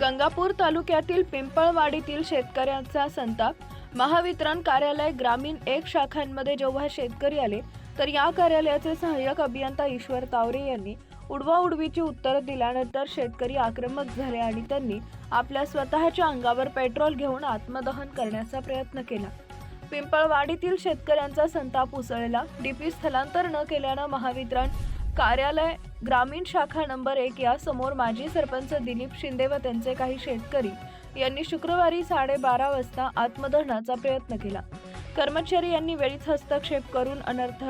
गंगापूर तालुक्यातील पिंपळवाडीतील शेतकऱ्यांचा संताप. महावितरण कार्यालय ग्रामीण एक शाखांमध्ये जेव्हा शेतकरी आले तर या कार्यालयाचे सहाय्यक अभियंता ईश्वर तावरे यांनी उडवाउडवीची उत्तरं दिल्यानंतर शेतकरी आक्रमक झाले आणि त्यांनी आपल्या स्वतःच्या अंगावर पेट्रोल घेऊन आत्मदहन करण्याचा प्रयत्न केला. पिंपळवाडीतील शेतकऱ्यांचा संताप उसळला. डीपी स्थलांतर न केल्यानं महावितरण कार्यालय ग्रामीण शाखा नंबर एक या समोर माजी सरपंच दिलीप शिंदे व त्यांचे काही शेतकरी यांनी शुक्रवारी साडेबारा वाजता आत्मदहनाचा प्रयत्न केला. कर्मचारी यांनी वेळीच हस्तक्षेप करून अनर्थ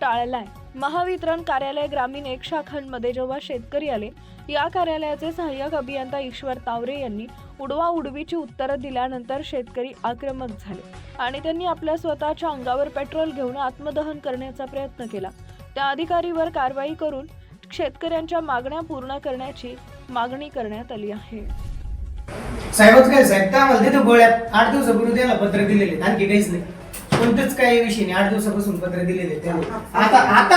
टाळलाय. महावितरण कार्यालय ग्रामीण एक शाखांमध्ये जेव्हा शेतकरी आले या कार्यालयाचे सहाय्यक अभियंता ईश्वर तावरे यांनी उडवा उडवीची उत्तरं दिल्यानंतर शेतकरी आक्रमक झाले आणि त्यांनी आपल्या स्वतःच्या अंगावर पेट्रोल घेऊन आत्मदहन करण्याचा प्रयत्न केला. त्या अधिकारीवर कारवाई करून शेतकऱ्यांच्या मागण्या पूर्ण करण्याची मागणी करण्यात आली आहे. साहेबच काय साहेब काय आम्हाला देतो गोळ्यात आठ दिवसापूर्वी त्याला पत्र दिलेले. आणखी काहीच नाही. कोणतेच काही विषय नाही. आठ दिवसापासून पत्र दिलेले त्याला आता आता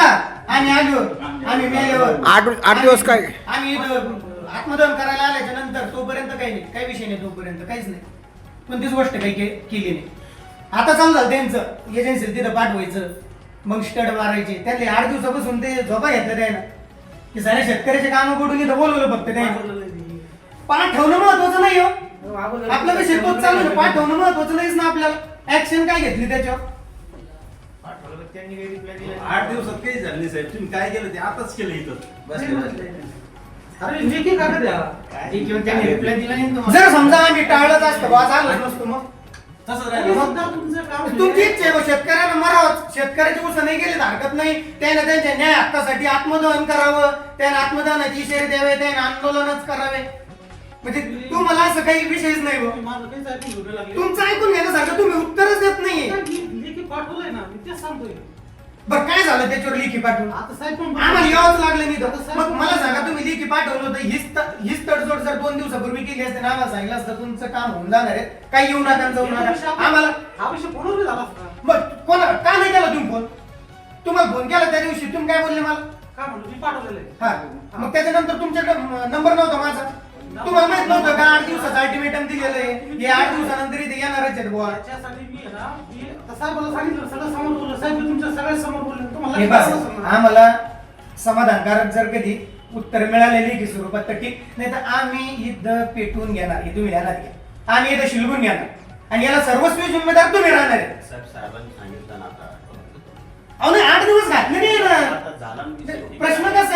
आम्ही आलो. आम्ही मेल्यावर. आठ आठ दिवस काय? आम्ही इथं आत्मदहन करायला आल्याच्यानंतर तोपर्यंत काही नाही. काही विषय नाही तोपर्यंत. काहीच नाही. कोणतीच गोष्ट काही के- केली नाही. आता चालू झालं त्यांचं एजन्सी तिथं पाठवायचं. मग स्टड मारायचे. त्यातले आठ दिवसापासून ते झोपा घेतलं त्यानं. की सारे शेतकऱ्याचे कामकडून इथं बोलवलं फक्त त्यानं. पाठवणं महत्वाचं नाही हो. आपलं कसं शेतकरी चालू आहे, पाठवणं महत्वाचं नाहीच ना आपल्याला. ऍक्शन काय घेतली त्याच्यावर? आठ दिवसात काही झालं नाही साहेब. तुम्ही काय केलं ते आताच केलं इथं. बसले अरे लेखी कागद द्या जर समजा आम्ही टाळलंच असतं बा झालंच नसतो मग. तसं राहिलं. सुद्धा तुमचं काम तुमची इच्छा आहे बा, शेतकऱ्याची उसं नाही गेली हरकत नाही. त्याने त्यांच्या न्याय हक्कासाठी आत्मदहन करावं. त्याने आत्मदहनाची इशारे द्यावे त्याने आंदोलनच करावे. म्हणजे तुम्हाला असं काही विषयच नाही. माझं काहीच ऐकून घेऊ लागले तुमचं ऐकून घेण्यासारखं तुम्ही उत्तरच देत नाहीये. लेखी पाठवलंय ना मी तेच सांगतोय. बरं काय झालं त्याच्यावर लेखी पाठवून? आता साहेब पण आम्हाला यावंच लागलं नाही तर. मग मला पाठवलं होतं हीच त- हीच तडजोड जर दोन दिवसापूर्वी केली असते ना आम्हाला सांगितलं असतं तुमचं काम होऊन जाणार आहे. काही येऊ नका जाऊ नका. आम्हाला हा विषय फोनवर झाला असता मग कोणा का नाही केला तुम्ही फोन? तुम्हाला फोन केला त्या दिवशी? तुम्ही काय बोलले मला? काय म्हणतो मी पाठवलेलं आहे. हा. मग त्याच्यानंतर तुमच्याकडे नंबर नव्हता माझा. तुम्हाला माहीत नव्हतं का आठ दिवसाचं अल्टिमेटम दिलेलं आहे? हे आठ दिवसानंतर इथे येणारच आहेत बुवा. त्याच्यासाठी मी आहे ना मी सांगितलं सगळं समोर बोललं. साहेब मी तुमच्या सगळ्या समोर बोलले. तुम्हाला कसं बस समजणार? आम्हाला समाधानकारक जर कधी उत्तर मिळालेली की स्वरूपात तर ठीक नाही तर आम्ही इथं पेटवून घेणार हे तुम्ही घ्या आम्ही इथं शिलगून घेणार. आणि याला सर्वस्वी जिम्मेदार तुम्ही राहणार आहे. साहेब साहेबांनी सांगितलं ना आता. अहो नाही आठ दिवस घातले नाही ना. आता झाला ना विषय. प्रश्न कसा